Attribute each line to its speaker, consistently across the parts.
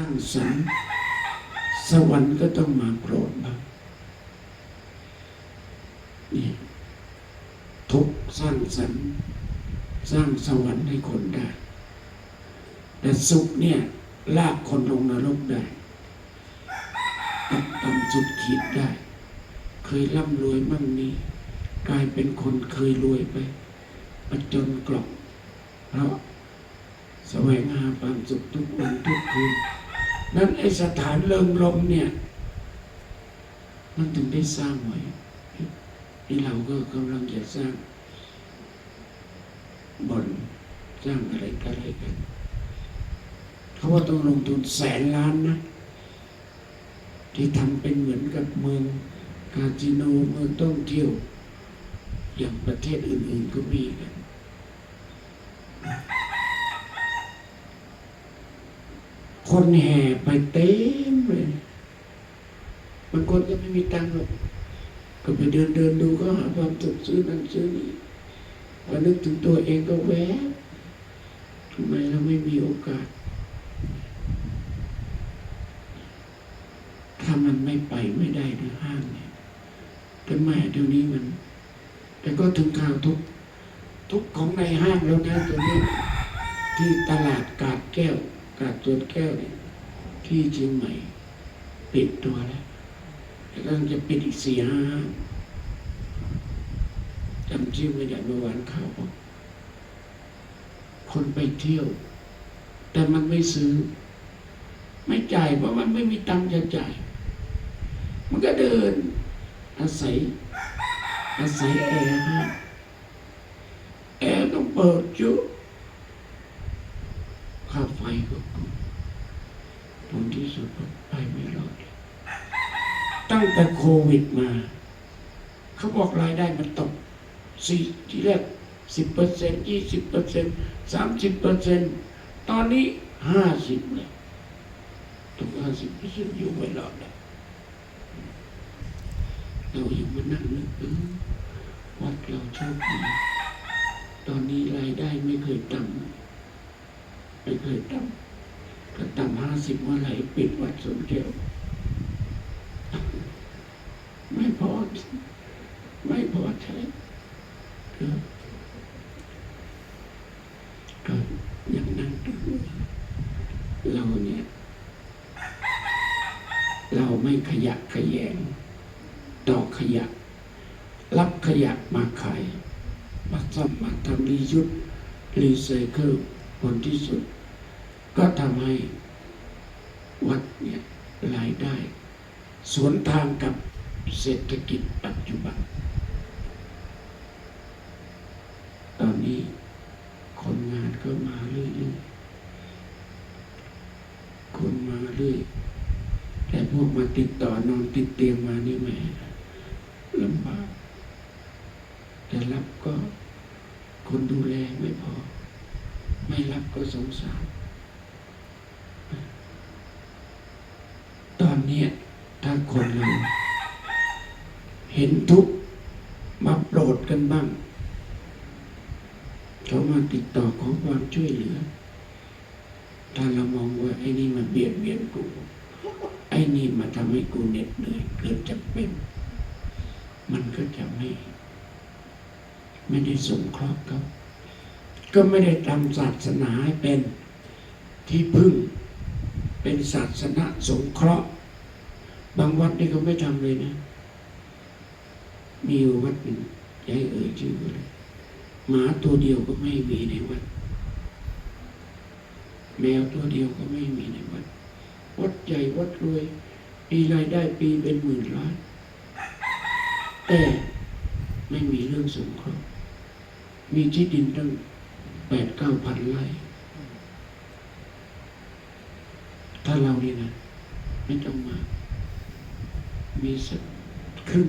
Speaker 1: สร้างสรรค์สวรรค์ก็ต้องมาโปรดบ้างนี่ทุกสร้างสรรค์สร้างสวรรค์ให้คนได้ แต่สุขเนี่ย ลากคนลงนรกได้ตัดต่ำสุดขีดได้ เคยร่ำรวยมั่งมีกลายเป็นคนเคยรวยไปประจนกล่องเพราะแสวงหาความสุขทุกวันทุกคืน นั้นไอสถานเริงรมเนี่ย มันถึงได้สร้างไว้ที่เราก็กำลังจะสร้างบ่อนสร้างอะไรกันอะไรกันเขาว่าต้องลงทุนแสนล้านนะ ที่ทำเป็นเหมือนกับเมืองคาสิโนเมืองท่องเที่ยว อย่างประเทศอื่น ๆก็มีกัน คนแห่ไปเต็มเลยบางคนก็ไม่มีตังค์หรอกก็ไปเดินเดินดูก็หาความสุขซื้อนั่นซื้อนี่พอนึกถึงตัวเองก็แวะทำไมเราไม่มีโอกาส ถ้ามันไม่ไปไม่ได้ในห้างเนี่ยแต่แม่เดี๋ยวนี้มัน แต่ก็ถึงข่าวทุก ทุกของในห้างแล้วนะตัวนี้ ที่ตลาดกาดแก้ว กาดสวนแก้วเนี่ยที่เชียงใหม่ ปิดตัวแล้วแล้วจะปิดอีกสี่ห้าจำชื่อไม่ได้เมื่อวานข่าวบอกคนไปเที่ยว แต่มันไม่ซื้อ ไม่จ่ายเพราะมันไม่มีตังค์จะจ่าย มันก็เดิน อาศัย อาศัยแอร์ห้างแอร์ต้องเปิดจุ ค่าไฟก็ขึ้นผลที่สุดก็ไปไม่รอด ตั้งแต่โควิดมา เขาบอกรายได้มันตกสี่ที่แรกสิบเปอร์เซ็นยี่สิบเปอร์เซ็นสามสิบเปอร์เซ็นตอนนี้ห้าสิบเลยตกห้าสิบเปอร์เซ็นอยู่ไม่รอดแล้วเราอยู่มานั่งนึกเออวัดเราโชคดีตอนนี้รายได้ไม่เคยต่ำ ไม่เคยต่ำก็ต่ำห้าสิบเมื่อไหร่ปิดวัดสวนแก้วไม่พอ ไม่พอใช้ก็อย่างนั้นเราเนี่ย เราไม่ขยะขยงต่อขยะ รับขยะมาขายมาซ่อมมาทำรียุทธรีไซเคิลผลที่สุด ก็ทำให้วัดเนี่ยรายได้ สวนทางกับเศรษฐกิจปัจจุบัน ตอนนี้งานก็มาเรื่อยๆ คนมาเรื่อย แต่พวกมาติดต่อนอนติดเตียงมานี่แหมลำบาก แต่รับก็คนดูแลไม่พอ ไม่รับก็สงสาร ตอนเนี้ยถ้าคนเรา เห็นทุกข์มาโปรดกันบ้าง เขามาติดต่อขอความช่วยเหลือ ถ้าเรามองว่าไอ้นี่มาเบียดเบียนกู ไอ้นี่มาทำให้กูเหน็ดเหนื่อยเกิดจะเป็น มันก็จะไม่ ไม่ได้สงเคราะห์เขาก็ไม่ได้ทำศาสนาให้เป็นที่พึ่ง เป็นศาสนาสงเคราะห์ บางวัดนี่เขาไม่ทำเลยนะ มีอยู่วัดหนึ่งอยายเอ่ยชื่อเลยหมาตัวเดียวก็ไม่มีในวัด แมวตัวเดียวก็ไม่มีในวัด วัดใหญ่วัดรวย มีรายได้ปีเป็นหมื่นล้าน แต่ไม่มีเรื่องสงเคราะห์มีที่ดินตั้งแปดเก้าพันไร่ถ้าเราเนี่ยนะ ไม่ต้องมา มีสักครึ่ง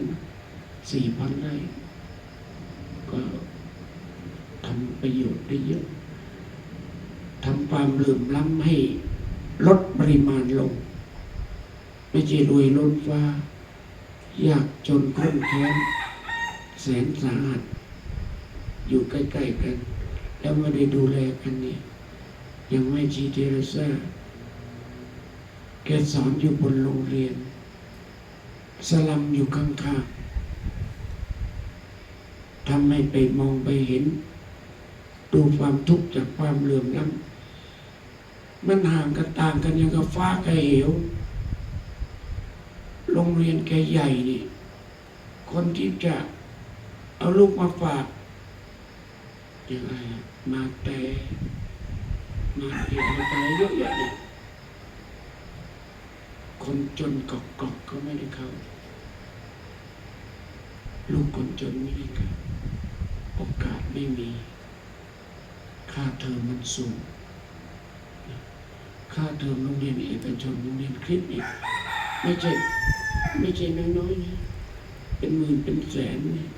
Speaker 1: สี่พันไร่ก็ทำประโยชน์ได้เยอะทำความเหลื่อมล้ำให้ลดปริมาณลง ไม่ใช่รวยล้นฟ้า ยากจนข้นแค้นแสนสาหัสอยู่ใกล้ๆกัน แล้วไม่ได้ดูแลกันเนี่ยยังไม่ชีเทรซ่าแกสอนอยู่บนโรงเรียน สลัมอยู่ข้างๆทำให้ไปมองไปเห็น ดูความทุกข์จากความเหลื่อมล้ำมันห่างกันต่างกันยังกับฟ้ากับเหวโรงเรียนแกใหญ่นี่ คนที่จะเอาลูกมาฝากยังไงมาแต่มาเรียนมาแต่เยอะแยะเนี่ยคนจนกอกกอกก็ไม่ได้เข้า ลูกคนจนไม่ได้เข้าโอกาสไม่มี ค่าเทอมมันสูง ค่าเทอมโรงเรียนเอกชนโรงเรียนคริสต์นี่ไม่ใช่ไม่ใช่น้อยๆนะเป็นหมื่นเป็นแสนเนี่ย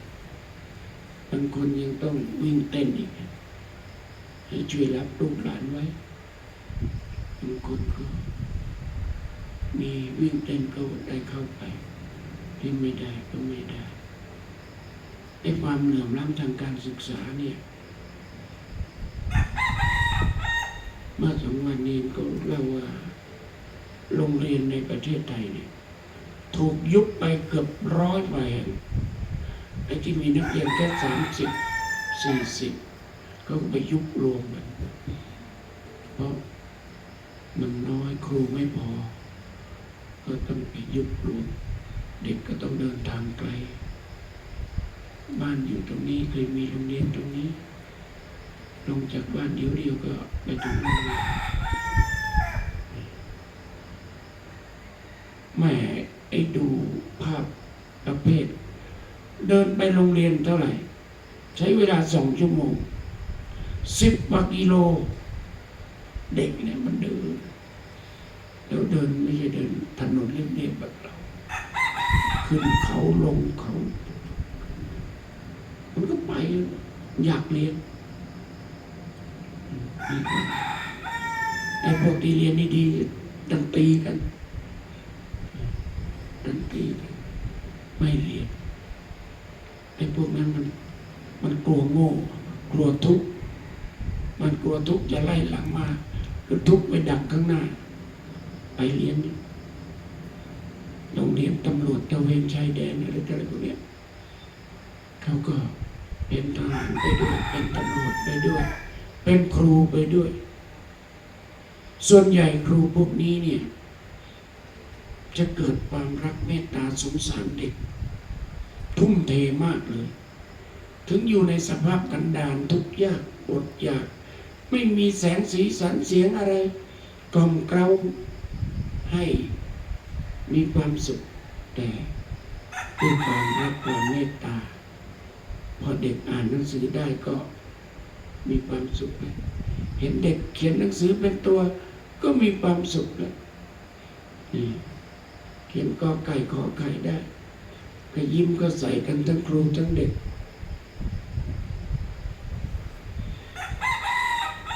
Speaker 1: บางคนยังต้องวิ่งเต้นอีก ให้ช่วยรับลูกหลานไว้บางคนก็มีวิ่งเต้นก็ได้เข้าไป ที่ไม่ได้ก็ไม่ได้ อ้ความเหลื่อมล้ำทางการศึกษาเนี่ยเมื่อสองวันนี้ก็เล่าว่า โรงเรียนในประเทศไทยเนี่ย ถูกยุบไปเกือบร้อยกว่าแห่งไอ้ที่มีนักเรียนแค่สามสิบสี่สิบก็ไปยุบรวมกันเพราะมันน้อยครูไม่พอ ก็ต้องไปยุบรวม เด็กก็ต้องเดินทางไกล บ้านอยู่ตรงนี้เคยมีโรงเรียนตรงนี้ ลงจากบ้านเดียวเดียวก็ไปถึงโรงเรียนแม่ไอ้ดูภาพประเภท เดินไปโรงเรียนเท่าไหร่ ใช้เวลาสองชั่วโมงสิบกว่ากิโล เด็กเนี่ยมันเดินแล้วเดินไม่ใช่เดินถนนเรียบๆแบบเรา ขึ้นเขาลงเขา มันก็ไปอยากเรียนไอ้พวกที่เรียนดีๆดันตีกันดันตีกันไม่เรียนไอ้พวกนั้นมัน มันกลัวโง่ กลัวทุกข์มันกลัวทุกข์จะไล่หลังมาคือทุกข์ไปดักข้างหน้า ไปเรียนโรงเรียนตำรวจตะเวนชายแดนอะไรต่ออะไรพวกเนี้ยเขาก็ เป็นทหารไปด้วย เป็นตำรวจไปด้วย เป็นครูไปด้วย ส่วนใหญ่ครูพวกนี้เนี่ย จะเกิดความรักเมตตาสงสารเด็ก ทุ่มเทมากเลย ถึงอยู่ในสภาพกันดารทุกยากอดอยาก ไม่มีแสงสีสันเสียงอะไร กล่อมเกลาให้มีความสุขแต่ด้วยความรักความเมตตา พอเด็กอ่านหนังสือได้ก็มีความสุขแล้วเห็นเด็กเขียนหนังสือเป็นตัว ก็มีความสุขแล้วเขียนกอไก่ขอไข่ได้ก็ยิ้มก็ใส่กันทั้งครูทั้งเด็ก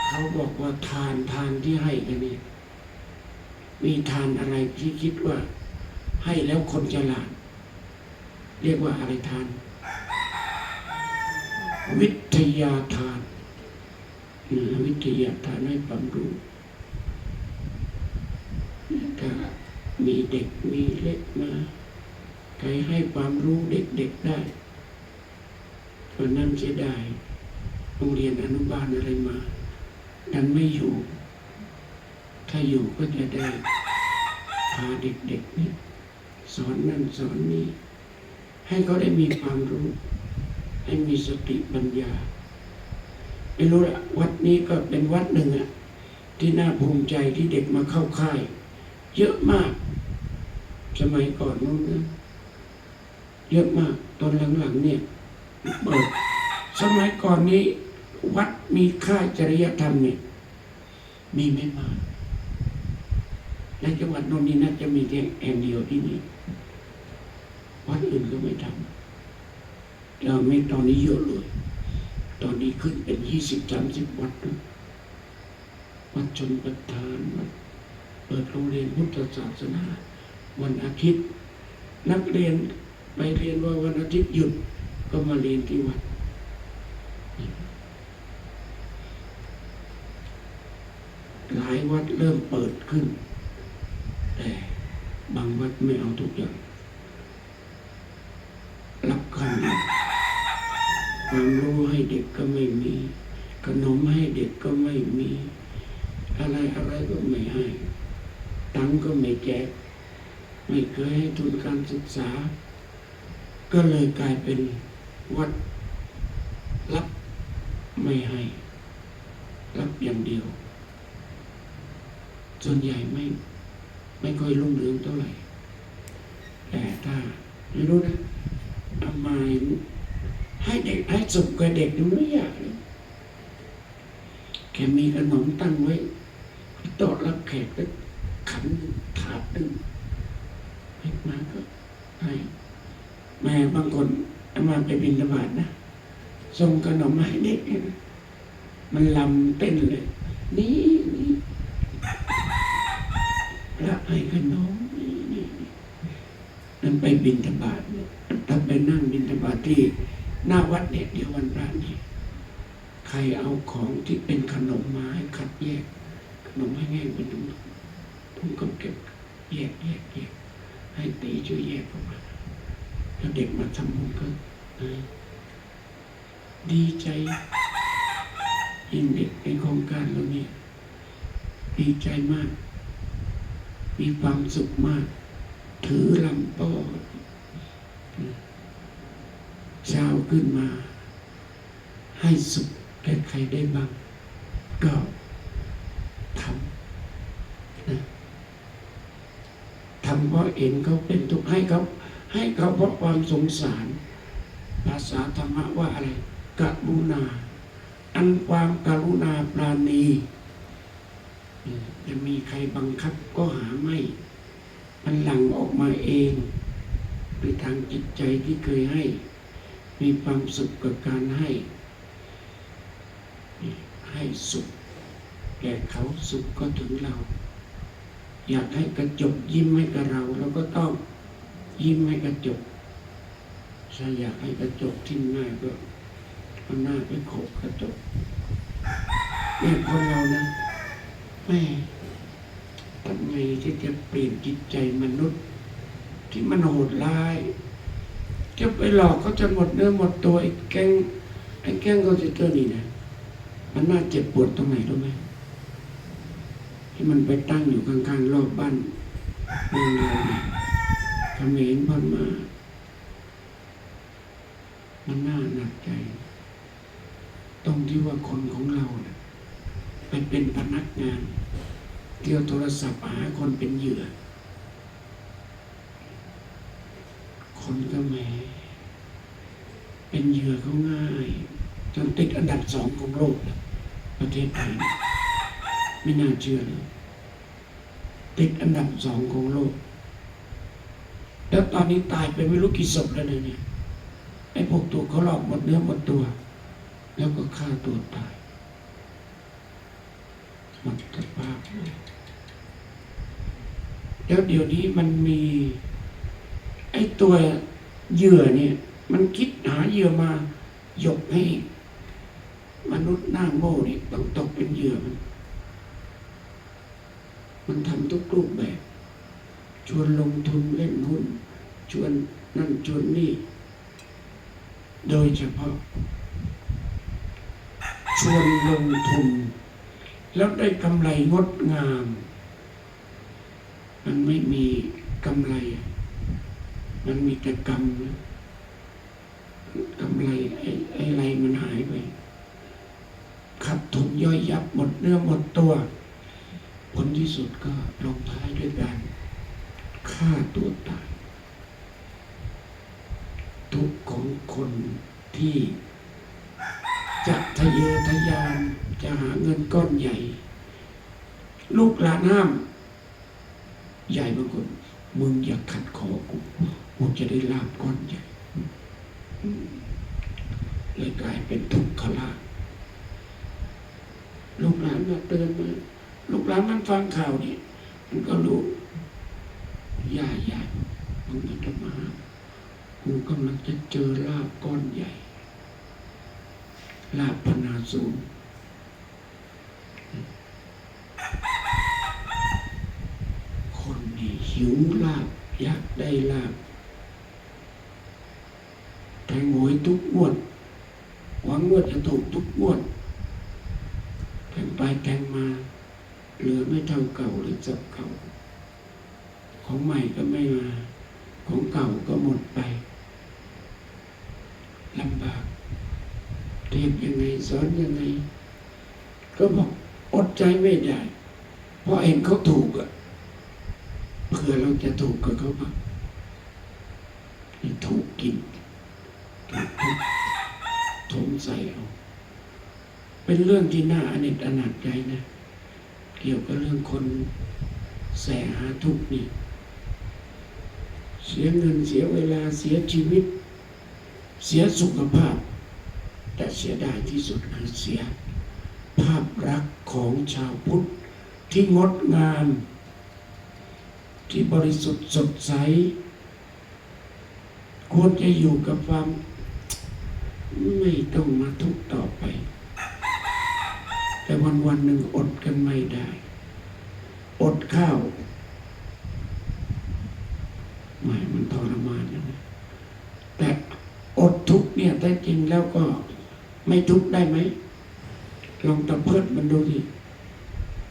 Speaker 1: เขาบอกว่าทานทานที่ให้กันนี่มีทานอะไรที่คิดว่า ให้แล้วคนฉลาดเรียกว่าอะไรทาน วิทยาทานวิทยาทานให้ความรู้ถ้ามีเด็กมีเล็กมาใครให้ความรู้เด็กๆได้ก็นั่นเสียดายโรงเรียนอนุบาลอะไรมา ดันไม่อยู่ ถ้าอยู่ก็จะได้พาเด็กๆนี่สอนนั่นสอนนี่ให้เขาได้มีความรู้ ให้มีสติปัญญา ไม่รู้ละวัดนี้ก็เป็นวัดหนึ่งอะที่น่าภูมิใจที่เด็กมาเข้าค่าย เยอะมาก สมัยก่อนนู้นนะเยอะมากตอนหลังๆเนี่ยเปิดสมัยก่อนนี้ วัดมีค่ายจริยธรรมเนี่ย มีไม่มากในจังหวัดนนท์นี่น่าจะมีแค่แห่งเดียวที่นี่วัดอื่นก็ไม่ทำ ราไม่ตอนนี้เยอะเลย ตอนนี้ขึ้นเป็นยี่สิบสามสิบวัดนะวัดชนประทานวัดเปิดโรงเรียนพุทธศาสนา วันอาทิตย์ นักเรียนไปเรียนว่าวันอาทิตย์หยุดก็มาเรียนที่วัดหลายวัดเริ่มเปิดขึ้น แต่บางวัดไม่เอาทุกอย่าง รับคำอีก ความรู้ให้เด็กก็ไม่มี ขนมให้เด็กก็ไม่มี อะไรอะไรก็ไม่ให้ตังก็ไม่แจก ไม่เคยให้ทุนการศึกษา ก็เลยกลายเป็นวัดรับไม่ให้ รับอย่างเดียว ส่วนใหญ่ไม่ไม่ค่อยรุ่งเรืองเท่าไหร่ แต่ถ้าไม่รู้นะทำไม ให้สุขกับเด็กนี่ไม่อยากเลยแค่มีขนมตั้งไว้โต๊ะรับแขกก็ขันถาดหนึงให้มาก็ให้แม่บางคนเอามาไปบินธบาตนะส่งขนมมาให้เด็กนะมันลำเต้นเลย นี่นี่พระให้ขนมนี่นี่นี่นั่นไปบินธบาตเนี่ยไปนั่งบินธบาตที่ หน้าวัดเนี่ยเดี๋ยววันพระนี่ใครเอาของที่เป็นขนมมาให้คัดแยก ขนมให้แห้งเป็นถุงผมก็เก็บแยกแยกแยกให้ตีช่วยแยกออกมาแล้วเด็กมาทำบุญก็ดีใจยิ่งเด็กในโครงการเราเนี่ยดีใจมาก มีความสุขมาก ถือลำโป้ เช้าขึ้นมา ให้สุขแก่ใครได้บ้าง ก็ทำนะทำเพราะเห็นเขาเป็นทุกข์ให้เขาให้เขาเพราะความสงสาร ภาษาธรรมะว่าอะไรกรุณา อันความกรุณาปราณีจะมีใครบังคับก็หาไม่ มันหลั่งออกมาเองในทางจิตใจที่เคยให้ มีความสุขกับการให้ ให้สุขแก่เขาสุขก็ถึงเรา อยากให้กระจกยิ้มให้กับเราเราก็ต้องยิ้มให้กระจกถ้าอยากให้กระจกทิ้งง่ายก็เอาหน้าไปโขกกระจกเนี่ยคนเรานะแม่ทำไงที่จะเปลี่ยนจิตใจมนุษย์ ที่มันโหดร้าย จะไปหลอกเขาจะหมดเนื้อหมดตัวไอ้แก๊งไอ้แก๊งเขาจะเจอนี่นะมันน่าเจ็บปวดตรงไหนรู้ไหมที่มันไปตั้งอยู่ข้างๆรอบบ้านเมืองเราเนี่ยเขมรพนมามันน่าหนักใจ ตรงที่ว่าคนของเราเนี่ยไปเป็นพนักงาน เที่ยวโทรศัพท์หาคนเป็นเหยื่อ คนก็แหม เป็นเหยื่อเขาง่ายจนติดอันดับสองของโลก ประเทศไทยไม่น่าเชื่อเลยติดอันดับสองของโลก แล้วตอนนี้ตายไปไม่รู้กี่ศพแล้วนเนี่ยไอ้พวกตัวเขาหลอกหมดเนื้อหมดตัว แล้วก็ฆ่าตัวตายหมดสภาพเลยแล้วเดี๋ยวนี้มันมี ไอ้ตัวเหยื่อเนี่ย มันคิดหาเหยื่อมาหยกให้ มนุษย์หน้าโง่นี่ต้องตกเป็นเหยื่อมันมันทำทุกรูปแบบ ชวนลงทุนเล่นหุ้น ชวนนั่นชวนนี่ โดยเฉพาะ ชวนลงทุน แล้วได้กำไรงดงาม มันไม่มีกำไร มันมีแต่กรรมนะ กำไรไอ้ไอ้ไรมันหายไปขัดทุนย่อยยับหมดเนื้อหมดตัว ผลที่สุดก็ลงท้ายด้วยการฆ่าตัวตาย ทุกของคนที่จะทะเยอทะยานจะหาเงินก้อนใหญ่ ลูกหลานห้าม ใหญ่บางคนมึงอย่าขัดขอกูกูจะได้ลาบก้อนใหญ่ เลยกลายเป็นทุกขลาภลูกหลานมาเตือนมาลูกหลานมันฟังข่าวนี่มันก็รู้ยาใหญ่มึงไม่ต้องมากูกำลังจะเจอลาบก้อนใหญ่ ลาบพนาสูงคนดีหิวลาบอยากได้ลาบ แทงหวยทุกงวดหวังว่าจะถูกทุกงวดแทงไปแทงมาเหลือไม่เท่าเก่าหรือจับเก่า ของใหม่ก็ไม่มา ของเก่าก็หมดไปลำบากเทียบยังไงสอนยังไง ก็บอกอดใจไม่ได้ เพราะเห็นเขาถูกอะเผื่อเราจะถูกกับเขาบ้างถูกกิน ถูกทุบถมใส่เอาเป็นเรื่องที่น่าอเนจอนาจใจนะ เกี่ยวกับเรื่องคนแสหาทุกนี่ เสียเงินเสียเวลาเสียชีวิต เสียสุขภาพ แต่เสียดายที่สุดคือเสีย ภาพลักของชาวพุทธที่งดงาม ที่บริสุทธิ์สดใส ควรจะอยู่กับความ ไม่ต้องมาทุกต่อไป แต่วันวันหนึ่งอดกันไม่ได้ อดข้าวไม่มันทรมานนะแต่อดทุกเนี่ยแต่จริงแล้วก็ไม่ทุกได้ไหมลองตะเพิดมันดูดิ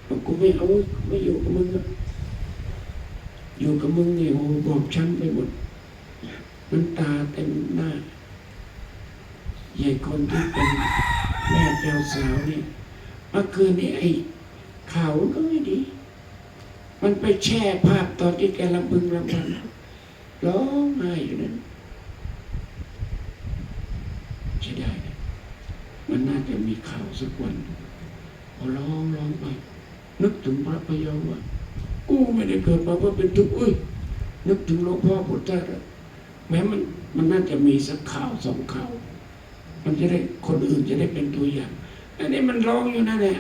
Speaker 1: บอกกูไม่เอาไม่อยู่กับมึงอะอยู่กับมึงเนี่ยโอ้บอบช้ำไปหมดน้ำตาเต็มหน้า ใหญ่คนที่เป็นแม่เจ้าสาวเนี่ยเมื่อคืนนี้ไอ้ข่าวก็ไม่ดี มันไปแช่ภาพตอนที่แกลำพึงลำพันร้องไห้อยู่นั้นใช่ได้นะมันน่าจะมีข่าวสักวันพอร้องร้องไป นึกถึงพระพยอมว่ากูไม่ได้เกิดมาเพื่อเป็นทุกข์เอ้ยนึกถึงหลวงพ่อพุทธทาสแม้มันมันน่าจะมีสักข่าวสองข่าว มันจะได้คนอื่นจะได้เป็นตัวอย่างอันนี้มันร้องอยู่นั่นแหละ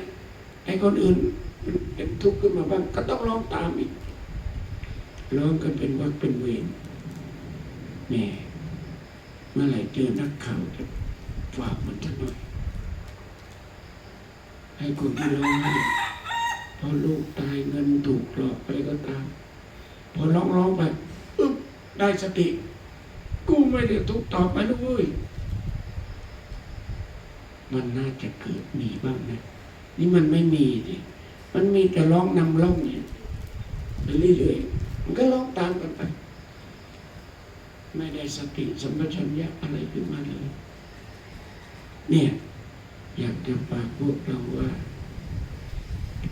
Speaker 1: ไอ้คนอื่นเป็นทุกข์ขึ้นมาบ้างก็ต้องร้องตามอีกร้องกันเป็นวักเป็นเวรแม่เมื่อไหร่เจอนักข่าวจะฝากมันจะหน่อย ให้คนที่ร้องไห้พอลูกตายเงินถูกหลอกอะไรก็ตาม พอร้องร้องไปอึ๊บได้สติ กูไม่ได้ทุกข์ต่อไปแล้วเว้ย มันน่าจะเกิดมีบ้างนะ นี่มันไม่มีดิมันมีแต่ร้องนำร้องเนี่ยไปเรื่อยๆมันก็ร้องตามกันไป ไม่ได้สติสัมปชัญญะอะไรขึ้นมาเลย เนี่ย อยากจะฝากพวกเราว่า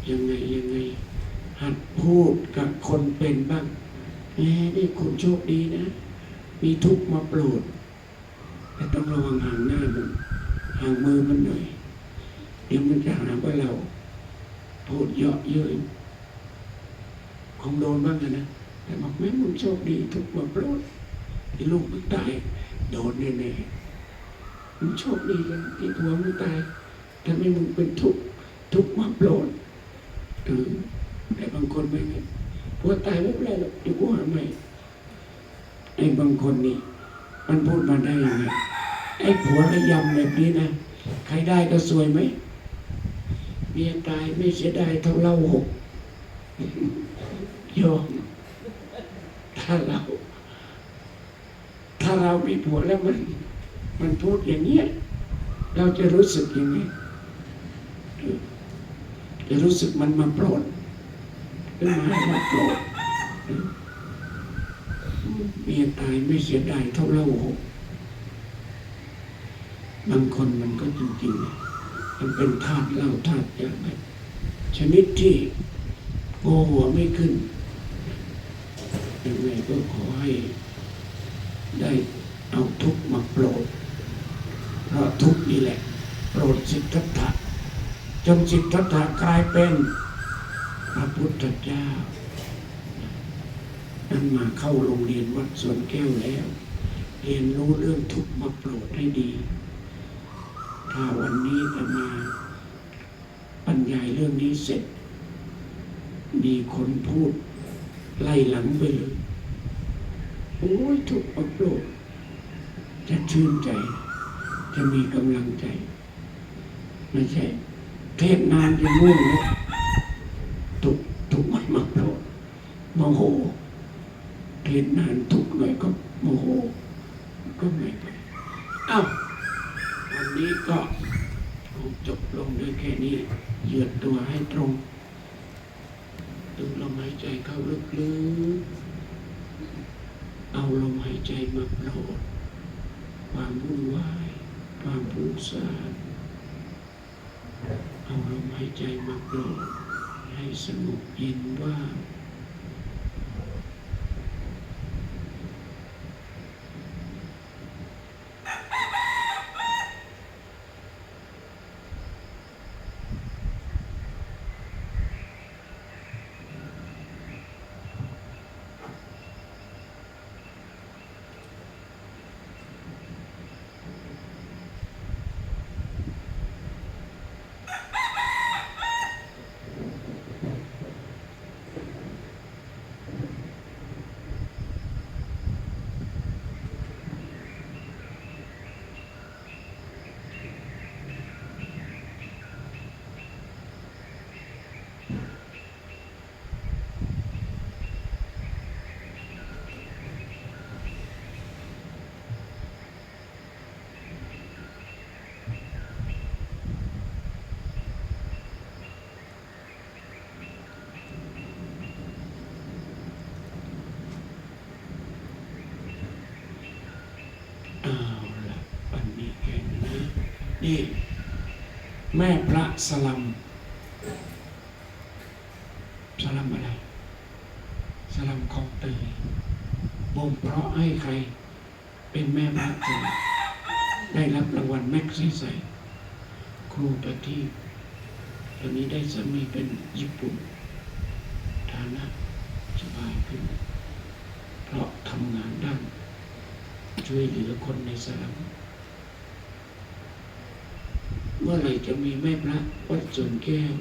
Speaker 1: ยังไงยังไง หัดพูดกับคนเป็นบ้างแหมนี่คุณโชคดีนะ มีทุกข์มาโปรดแต่ต้องระวังห่าง ห่างมือมันหน่อย เดี๋ยวมันจะหาว่าเราพูดเยาะเย้ยคงโดนบ้างนะ แต่บอกแม่มึงโชคดีทุกข์มาโปรดที่ลูกมึงตาย โดนแน่ๆมึงโชคดีเลยที่ผัวมึงตายทำให้มึงเป็นทุกข์ทุกข์มาโปรดเออแต่บางคนไม่ไงผัวตายไม่เป็นไรหรอกเดี๋ยวกูหาใหม่ไอ้บางคนนี่มันพูดมาได้ยังไง ไอ้ผัวระยำแบบนี้นะ ใครได้ก็สวยไหมเมียตายไม่เสียดายเท่าเล่าหกยอมถ้าเรา ถ้าเรามีผัวแล้วมัน มันพูดอย่างเนี้ย เราจะรู้สึกยังไงจะรู้สึกมันมาโปรดหรือมาให้มาโปรดเออเมียตายไม่เสียดายเท่าเล่าหก บางคนมันก็จริงๆ มันเป็นธาตุเหล้าธาตุยาแบบชนิดที่โงหัวไม่ขึ้นยังไงก็ขอให้ได้เอาทุกข์มาโปรด เพราะทุกข์นี่แหละ โปรดสิทธัตถะจนสิทธัตถะกลายเป็นพระพุทธเจ้า นั้นมาเข้าโรงเรียนวัดสวนแก้วแล้ว เรียนรู้เรื่องทุกข์มาโปรดให้ดีาวันนี้จะมาบรรยายเรื่องนี้เสร็จ มีคนพูด ไล่หลังไปเลย โอ้ยถูกข์มาโปรดจะชื่นใจ จะมีกำลังใจ ไม่ใช่ เทศนานจะง่วงแล้วถูกถูกข์มันมาโปรดโมโหเห็นนานทุกหน่อยก็โมโหก็ไม่ไปเอ้าวันนี้ก็คงจบลงด้วย แค่นี้เหยือดตัวให้ตรงดึงลมหายใจเข้าลึกๆ เอาลมหายใจมาโปรดความวุ่นวาย ความฟุ้งซ่านเอาลมหายใจมาโปรดให้สงบเย็นว่าง เอาละวันนี้แค่นี้นะนี่แม่พระสลัมสลัมอะไรสลัมของเตยบ่มเพราะให้ใคร เป็นแม่พระสลัมได้รับรางวัลแม็กซี่ใสครูประทีปตอนนี้ได้สามีเป็นญี่ปุ่น ฐานะสบายขึ้น เพราะทำงานด้าน ช่วยเหลือคนในสลัมเมื่อไหร่จะมีแม่พระวัดสวนแก้ว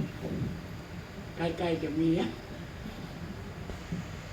Speaker 1: ใกล้ๆจะมีอะ